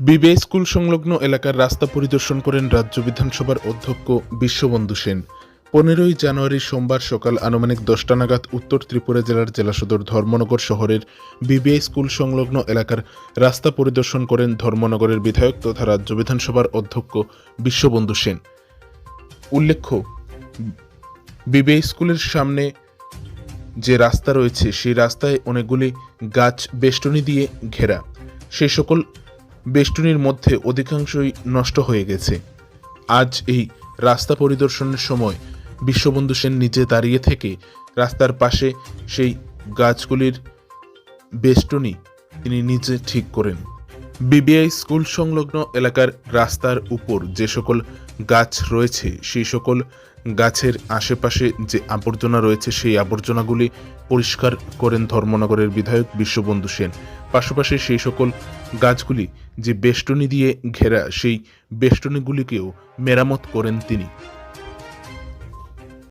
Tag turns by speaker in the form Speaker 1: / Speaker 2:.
Speaker 1: বিবে school সংলগ্ন এলাকার রাস্তা পরিদর্শন করেন রাজ্য বিধানসভার অধ্যক্ষ বিশ্ববন্ধু সেন। পনেরোই জানুয়ারি সোমবার সকাল আনুমানিক দশটা নাগাদ উত্তর ত্রিপুরা জেলার জেলা সদর ধর্মনগর শহরের বিবিএ স্কুল সংলগ্ন এলাকার রাস্তা পরিদর্শন করেন ধর্মনগরের বিধায়ক তথা রাজ্য বিধানসভার অধ্যক্ষ বিশ্ববন্ধু সেন। উল্লেখ্য, বিবিএ স্কুলের সামনে যে রাস্তা রয়েছে, সেই রাস্তায় অনেকগুলি গাছ, বেষ্টনী দিয়ে ঘেরা। সেই সকল বেষ্টনীর মধ্যে অধিকাংশই নষ্ট হয়ে গেছে। আজ এই রাস্তা পরিদর্শনের সময় বিশ্ববন্ধু সেন নিজে দাঁড়িয়ে থেকে রাস্তার পাশে সেই গাছগুলির বেষ্টনী তিনি নিজে ঠিক করেন। বিবিআই স্কুল সংলগ্ন এলাকার রাস্তার উপর যে সকল গাছ রয়েছে, সেই সকল গাছের আশেপাশে যে আবর্জনা রয়েছে, সেই আবর্জনাগুলি পরিষ্কার করেন ধর্মনগরের বিধায়ক বিশ্ববন্ধু সেন। পাশাপাশি সেই সকল গাছগুলি যে বেষ্টনী দিয়ে ঘেরা সেই বেষ্টনীগুলিকেও মেরামত করেন তিনি।